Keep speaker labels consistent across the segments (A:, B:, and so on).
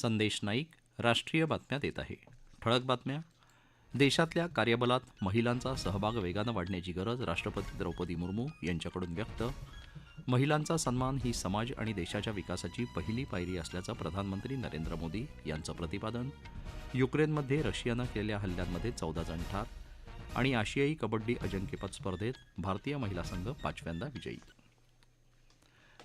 A: संदेश नाईक राष्ट्रीय बातम्या देत आहे ठळक बातम्या देशातल्या कार्यबलात महिलांचा सहभाग वेगानं वाढण्याची गरज राष्ट्रपती द्रौपदी मुर्मू यांच्याकडून व्यक्त महिलांचा सन्मान ही समाज आणि देशाच्या विकासाची पहिली पायरी असल्याचं प्रधानमंत्री नरेंद्र मोदी यांचं प्रतिपादन युक्रेनमध्ये रशियानं केलेल्या हल्ल्यांमध्ये चौदा जण ठार आणि आशियाई कबड्डी अजिंक्यपद स्पर्धेत भारतीय महिला संघ पाचव्यांदा विजयी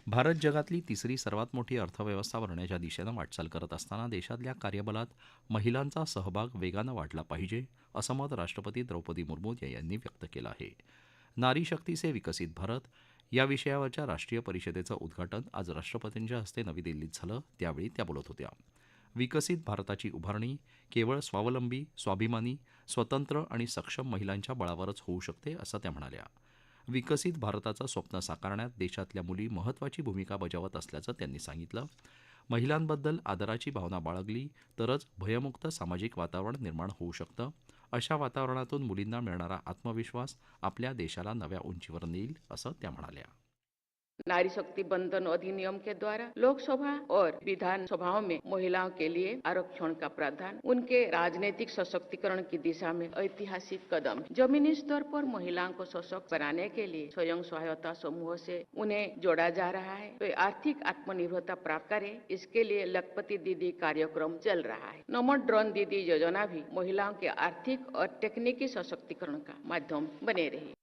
A: भारत जगातली तिसरी सर्वात मोठी अर्थव्यवस्था बनण्याच्या दिशेनं वाटचाल करत असताना देशातल्या कार्यबलात महिलांचा सहभाग वेगानं वाढला पाहिजे असं मत राष्ट्रपती द्रौपदी मुर्मू यांनी व्यक्त केलं आहे नारी शक्ती से विकसित भारत या विषयावरच्या राष्ट्रीय परिषदेचं उद्घाटन आज राष्ट्रपतींच्या हस्ते नवी दिल्लीत झालं त्यावेळी त्या बोलत होत्या विकसित भारताची उभारणी केवळ स्वावलंबी स्वाभिमानी स्वतंत्र आणि सक्षम महिलांच्या बळावरच होऊ शकते असं त्या म्हणाल्या विकसित भारताचं स्वप्न साकारण्यात देशातल्या मुली महत्त्वाची भूमिका बजावत असल्याचं त्यांनी सांगितलं महिलांबद्दल आदराची भावना बाळगली तरच भयमुक्त सामाजिक वातावरण निर्माण होऊ शकतं अशा वातावरणातून मुलींना मिळणारा आत्मविश्वास आपल्या देशाला नव्या उंचीवर नेईल असं त्या म्हणाल्या
B: नारी शक्ति बंधन अधिनियम के द्वारा लोकसभा और विधान सभाओं में महिलाओं के लिए आरक्षण का प्रावधान उनके राजनीतिक सशक्तिकरण की दिशा में ऐतिहासिक कदम जमीनी स्तर पर महिलाओं को सशक्त बनाने के लिए स्वयं सहायता समूह से उन्हें जोड़ा जा रहा है तो आर्थिक आत्मनिर्भरता प्राप्त करे इसके लिए लखपति दीदी कार्यक्रम चल रहा है नमो ड्रोन दीदी योजना भी महिलाओं के आर्थिक और तकनीकी सशक्तिकरण का माध्यम बने रही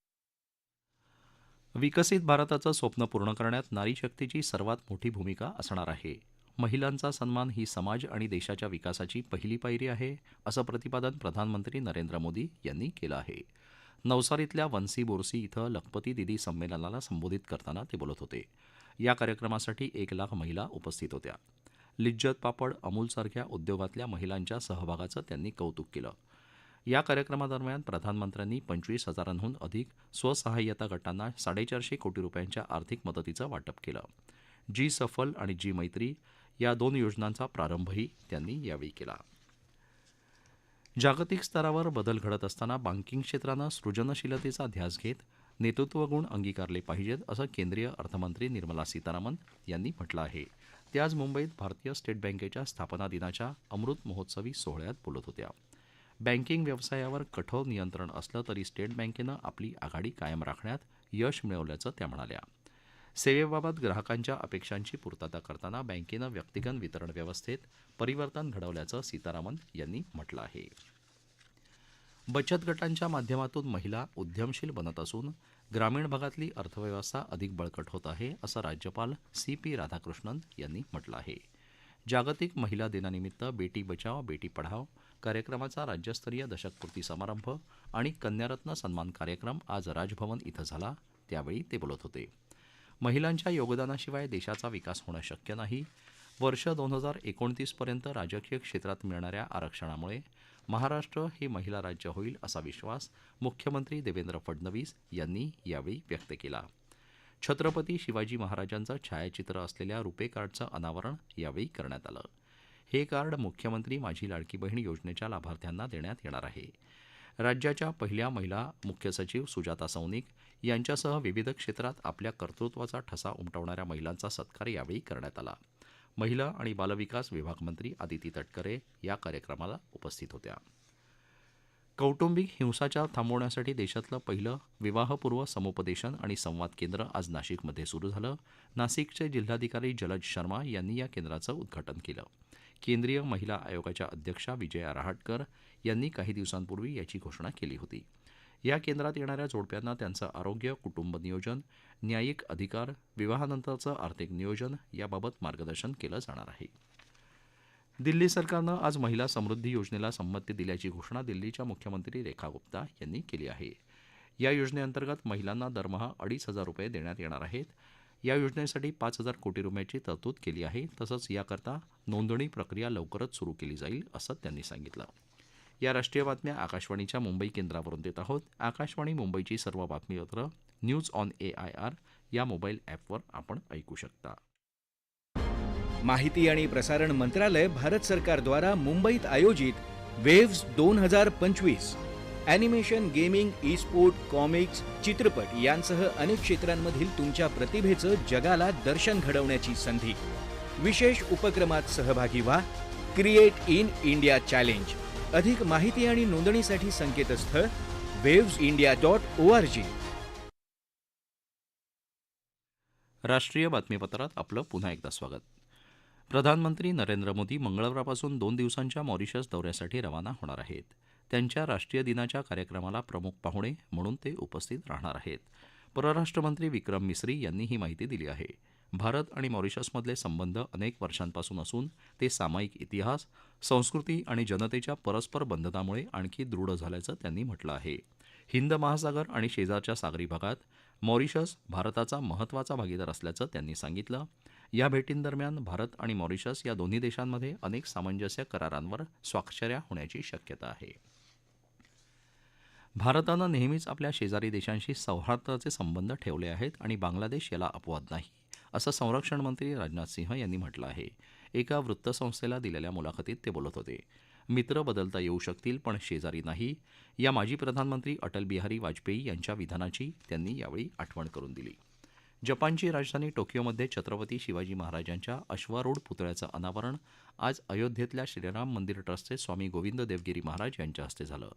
A: विकसित भारताचं स्वप्न पूर्ण करण्यात नारी शक्तीची सर्वात मोठी भूमिका असणार आहे महिलांचा सन्मान ही समाज आणि देशाच्या विकासाची पहिली पायरी आहे असं प्रतिपादन प्रधानमंत्री नरेंद्र मोदी यांनी केलं आहे नवसारीतल्या वन्सी बोरसी इथं लखपती दिदी संमेलनाला संबोधित करताना ते बोलत होते या कार्यक्रमासाठी एक लाख महिला उपस्थित होत्या लिज्जत पापड अमूलसारख्या उद्योगातल्या महिलांच्या सहभागाचं त्यांनी कौतुक केलं या कार्यक्रमादरम्यान प्रधानमंत्र्यांनी पंचवीस हजारांहून अधिक स्वसहाय्यता गटांना साडेचारशे कोटी रुपयांच्या आर्थिक मदतीचं वाटप केलं जी सफल आणि जी मैत्री या दोन योजनांचा प्रारंभही त्यांनी यावेळी केला जागतिक स्तरावर बदल घडत असताना बँकिंग क्षेत्रानं सृजनशीलतेचा ध्यास घेत नेतृत्वगुण अंगीकारले पाहिजेत असं केंद्रीय अर्थमंत्री निर्मला सीतारामन यांनी म्हटलं आहे ते आज मुंबईत भारतीय स्टेट बँकेच्या स्थापना दिनाच्या अमृत महोत्सवी सोहळ्यात बोलत होत्या बँकिंग व्यवसायावर कठोर नियंत्रण असलं तरी स्टेट बँकेनं आपली आघाडी कायम राखण्यात यश मिळवल्याचं त्या म्हणाल्या सेवेबाबत ग्राहकांच्या अपेक्षांची पूर्तता करताना बँकेनं व्यक्तिगत वितरण व्यवस्थेत परिवर्तन घडवल्याचं सीतारामन यांनी म्हटलं आहे बचत गटांच्या माध्यमातून महिला उद्यमशील बनत असून ग्रामीण भागातली अर्थव्यवस्था अधिक बळकट होत आहे असं राज्यपाल सी पी राधाकृष्णन यांनी म्हटलं आहे जागतिक महिला दिनानिमित्त बेटी बचाव बेटी पढाव कार्यक्रमाचा राज्यस्तरीय दशकपूर्ती समारंभ आणि कन्यारत्न सन्मान कार्यक्रम आज राजभवन इथं झाला त्यावेळी ते बोलत होते महिलांच्या योगदानाशिवाय देशाचा विकास होणं शक्य नाही वर्ष दोन हजार एकोणतीसपर्यंत राजकीय क्षेत्रात मिळणाऱ्या आरक्षणामुळे महाराष्ट्र हे महिला राज्य होईल असा विश्वास मुख्यमंत्री देवेंद्र फडणवीस यांनी यावेळी व्यक्त केला छत्रपती शिवाजी महाराजांचं छायाचित्र असलेल्या रुपे कार्डचं अनावरण यावेळी करण्यात आलं हे कार्ड मुख्यमंत्री माझी लाडकी बहीण योजनेच्या लाभार्थ्यांना देण्यात येणार आहे राज्याच्या पहिल्या महिला मुख्य सचिव सुजाता सौनिक यांच्यासह विविध क्षेत्रात आपल्या कर्तृत्वाचा ठसा उमटवणाऱ्या महिलांचा सत्कार यावेळी करण्यात आला महिला आणि बालविकास विभागमंत्री आदिती तटकरे या कार्यक्रमाला उपस्थित होत्या कौटुंबिक हिंसाचार थांबवण्यासाठी देशातलं पहिलं विवाहपूर्व समुपदेशन आणि संवाद केंद्र आज नाशिकमध्ये सुरू झालं नाशिकचे जिल्हाधिकारी जलज शर्मा यांनी या केंद्राचं उद्घाटन केलं केंद्रीय महिला आयोगाच्या अध्यक्षा विजया रहाटकर यांनी काही दिवसांपूर्वी याची घोषणा केली होती या केंद्रात येणाऱ्या जोडप्यांना त्यांचं आरोग्य कुटुंब नियोजन न्यायिक अधिकार विवाहानंतरचं आर्थिक नियोजन याबाबत मार्गदर्शन केलं जाणार आहे दिल्ली सरकारनं आज महिला समृद्धी योजनेला संमती दिल्याची घोषणा दिल्लीच्या मुख्यमंत्री रेखा गुप्ता यांनी केली आहे या योजनेअंतर्गत महिलांना दरमहा अडीच हजार रुपये देण्यात येणार आहेत या योजनेसाठी पाच हजार कोटी रुपयांची तरतूद केली आहे तसंच याकरता नोंदणी प्रक्रिया लवकरच सुरू केली जाईल असं त्यांनी सांगितलं या राष्ट्रीय बातम्या आकाशवाणीच्या मुंबई केंद्रावरून देत आहोत आकाशवाणी मुंबईची सर्व बातमीपत्रं news on A I R या मोबाईल ॲपवर आपण ऐकू शकता
C: माहिती आणि प्रसारण मंत्रालय भारत सरकारद्वारा मुंबईत आयोजित वेव्स दोन हजार पंचवीस animation gaming e sport comics चित्रपट यांसह अनेक क्षेत्रांमधील तुमच्या प्रतिभेचं जगाला दर्शन घडवण्याची संधी विशेष उपक्रमात सहभागी व्हा क्रिएट इन इंडिया चॅलेंज अधिक माहिती आणि नोंदणीसाठी संकेतस्थळ Waves India dot O R G
A: राष्ट्रीय बातमीपत्रात आपलं पुन्हा एकदा स्वागत प्रधानमंत्री नरेंद्र मोदी मंगळवारपासून दोन दिवसांच्या मॉरिशस दौऱ्यासाठी रवाना होणार आहेत त्यांच्या राष्ट्रीय दिनाच्या कार्यक्रमाला प्रमुख पाहुणे म्हणून ते उपस्थित राहणार आहेत परराष्ट्रमंत्री विक्रम मिसरी यांनी ही माहिती दिली आहे भारत आणि मॉरिशसमधले संबंध अनेक वर्षांपासून असून ते सामायिक इतिहास संस्कृती आणि जनतेच्या परस्पर बंधनामुळे आणखी दृढ झाल्याचं त्यांनी म्हटलं आहे हिंद महासागर आणि शेजारच्या सागरी भागात मॉरिशस भारताचा महत्त्वाचा भागीदार असल्याचं त्यांनी सांगितलं या भेटींदरम्यान भारत आणि मॉरिशस या दोन्ही देशांमध्ये अनेक सामंजस्य करारांवर स्वाक्षऱ्या होण्याची शक्यता आहे भारतानं नेहमीच आपल्या शेजारी देशांशी सौहार्दाचे संबंध ठेवले आहेत आणि बांगलादेश याला अपवाद नाही असं संरक्षण मंत्री राजनाथ सिंह यांनी म्हटलं आहे एका वृत्तसंस्थेला दिलेल्या मुलाखतीत ते बोलत होते मित्र बदलता येऊ शकतील पण शेजारी नाही या माजी प्रधानमंत्री अटल बिहारी वाजपेयी यांच्या विधानाची त्यांनी यावेळी आठवण करून दिली जपानची राजधानी टोकियोमध्ये छत्रपती शिवाजी महाराजांच्या अश्वारूढ पुतळ्याचं अनावरण आज अयोध्येतल्या श्रीराम मंदिर ट्रस्टचे स्वामी गोविंद देवगिरी महाराज यांच्या हस्ते झालं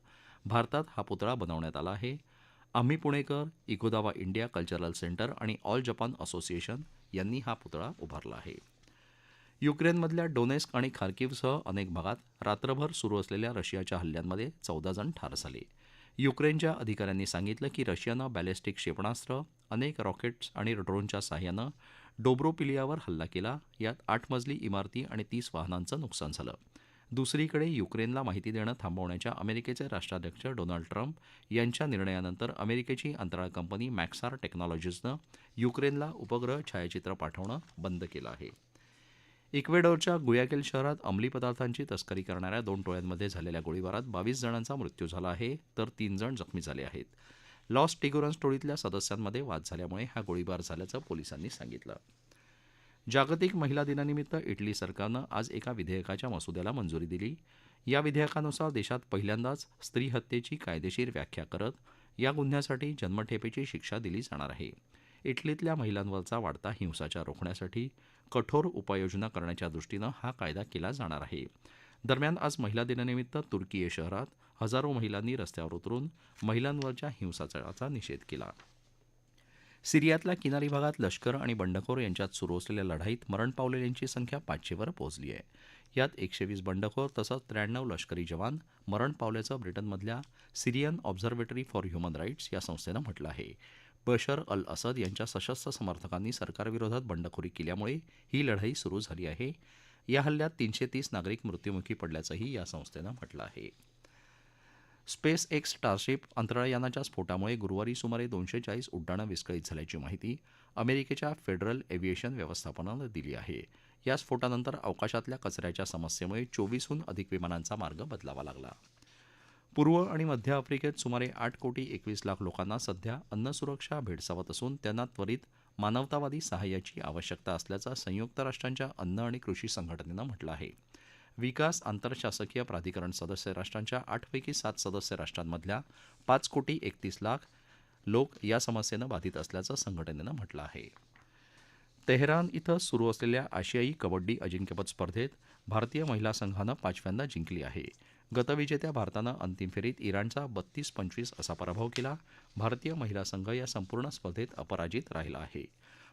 A: भारतात हा पुतळा बनवण्यात आला आहे आम्ही पुणेकर इकोदावा इंडिया कल्चरल सेंटर आणि ऑल जपान असोसिएशन यांनी हा पुतळा उभारला आहे युक्रेनमधल्या डोनेस्क आणि खार्किवसह अनेक भागात रात्रभर सुरू असलेल्या रशियाच्या हल्ल्यांमध्ये चौदा जण ठार झाले युक्रेनच्या अधिकाऱ्यांनी सांगितलं की रशियानं बॅलेस्टिक क्षेपणास्त्र अनेक रॉकेट्स आणि ड्रोनच्या सहाय्यानं डोब्रोपिलियावर हल्ला केला यात आठ मजली इमारती आणि तीस वाहनांचं नुकसान झालं दुसरीकडे युक्रेनला माहिती देणं थांबवण्याच्या अमेरिकेचे राष्ट्राध्यक्ष डोनाल्ड ट्रम्प यांच्या निर्णयानंतर अमेरिकेची अंतराळ कंपनी मॅक्सार टेक्नॉलॉजीजनं युक्रेनला उपग्रह छायाचित्र पाठवणं बंद केलं आहे इक्वेडोरच्या गुयाकेल शहरात अंमली पदार्थांची तस्करी करणाऱ्या दोन टोळ्यांमध्ये झालेल्या गोळीबारात बावीस जणांचा मृत्यू झाला आहे तर तीन जण जखमी झाले आहेत लॉस टिगोरन्स टोळीतल्या सदस्यांमध्ये वाद झाल्यामुळे हा गोळीबार झाल्याचं पोलिसांनी सांगितलं जागतिक महिला दिनानिमित्त इटली सरकारनं आज एका विधेयकाच्या मसुद्याला मंजुरी दिली या विधेयकानुसार देशात पहिल्यांदाच स्त्री हत्येची कायदेशीर व्याख्या करत या गुन्ह्यासाठी जन्मठेपेची शिक्षा दिली जाणार आहे इटलीतल्या महिलांवरचा वाढता हिंसाचार रोखण्यासाठी कठोर उपाययोजना करण्याच्या दृष्टीनं हा कायदा केला जाणार आहे दरम्यान आज महिला दिनानिमित्त या शहरात हजारो महिलांनी रस्त्यावर उतरून महिलांवरच्या हिंसाचाराचा निषेध केला सिरियातल्या किनारी भागात लष्कर आणि बंडखोर यांच्यात सुरू असलेल्या लढाईत मरण पावलेल्यांची संख्या पाचशेवर पोहोचली आहे यात एकशे वीस बंडखोर तसंच त्र्याण्णव लष्करी जवान मरण पावल्याचं ब्रिटनमधल्या Syrian observatory for human rights या संस्थेनं म्हटलं आहे बशर अल असद यांच्या सशस्त्र समर्थकांनी सरकारविरोधात बंडखोरी केल्यामुळे ही लढाई सुरू झाली आहे या हल्ल्यात तीनशे तीस नागरिक मृत्यूमुखी पडल्याचंही या संस्थेनं म्हटलं आहे स्पेस एक्स स्टारशिप अंतराळयानाच्या स्फोटामुळे गुरुवारी सुमारे दोनशे चाळीस उड्डाणं विस्कळीत झाल्याची माहिती अमेरिकेच्या फेडरल एव्हिएशन व्यवस्थापनानं दिली आहे या स्फोटानंतर अवकाशातल्या कचऱ्याच्या समस्येमुळे चोवीसहून अधिक विमानांचा मार्ग बदलावा लागला पूर्व आणि मध्य आफ्रिकेत सुमारे आठ कोटी एकवीस लाख लोकांना सध्या अन्नसुरक्षा भेडसावत असून त्यांना त्वरित मानवतावादी सहाय्याची आवश्यकता असल्याचं संयुक्त राष्ट्रांच्या अन्न आणि कृषी संघटनेनं म्हटलं आहे विकास आंतरशासकीय प्राधिकरण सदस्य राष्ट्रांच्या आठपैकी सात सदस्य राष्ट्रांमधल्या पाच कोटी एकतीस लाख लोक या समस्येनं बाधित असल्याचं संघटनेनं म्हटलं आहे तेहरान इथं सुरू असलेल्या आशियाई कबड्डी अजिंक्यपद स्पर्धेत भारतीय महिला संघानं पाचव्यांदा जिंकली आहे गतविजेत्या भारतानं अंतिम फेरीत इराणचा बत्तीस पंचवीस असा पराभव केला भारतीय महिला संघ या संपूर्ण स्पर्धेत अपराजित राहिला आहे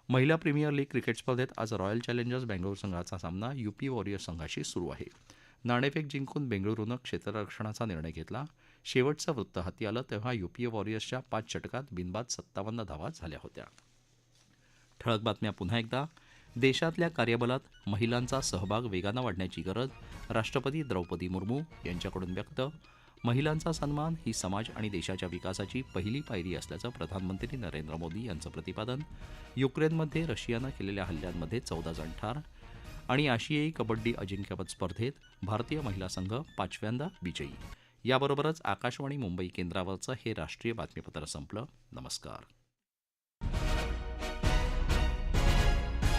A: महिला प्रीमियर लीग क्रिकेट स्पर्धेत आज रॉयल चॅलेंजर्स बेंगळुरु संघाचा सामना युपी वॉरियर्स संघाशी सुरू आहे नाणेफेक जिंकून बेंगळुरुनं क्षेत्ररक्षणाचा निर्णय घेतला शेवटचं वृत्त हाती आलं तेव्हा युपीए वॉरियर्सच्या पाच षटकात बिनबाद सत्तावन्न धावा झाल्या होत्या ठळक बातम्या पुन्हा एकदा देशातल्या कार्यबलात महिलांचा सहभाग वेगानं वाढण्याची गरज राष्ट्रपती द्रौपदी मुर्मू यांच्याकडून व्यक्त महिलांचा सन्मान ही समाज आणि देशाच्या विकासाची पहिली पायरी असल्याचं प्रधानमंत्री नरेंद्र मोदी यांचं प्रतिपादन युक्रेनमध्ये रशियानं केलेल्या हल्ल्यांमध्ये चौदा जण ठार आणि आशियाई कबड्डी अजिंक्यपद स्पर्धेत भारतीय महिला संघ पाचव्यांदा विजयी याबरोबरच आकाशवाणी मुंबई केंद्रावरचं हे राष्ट्रीय बातमीपत्र संपलं नमस्कार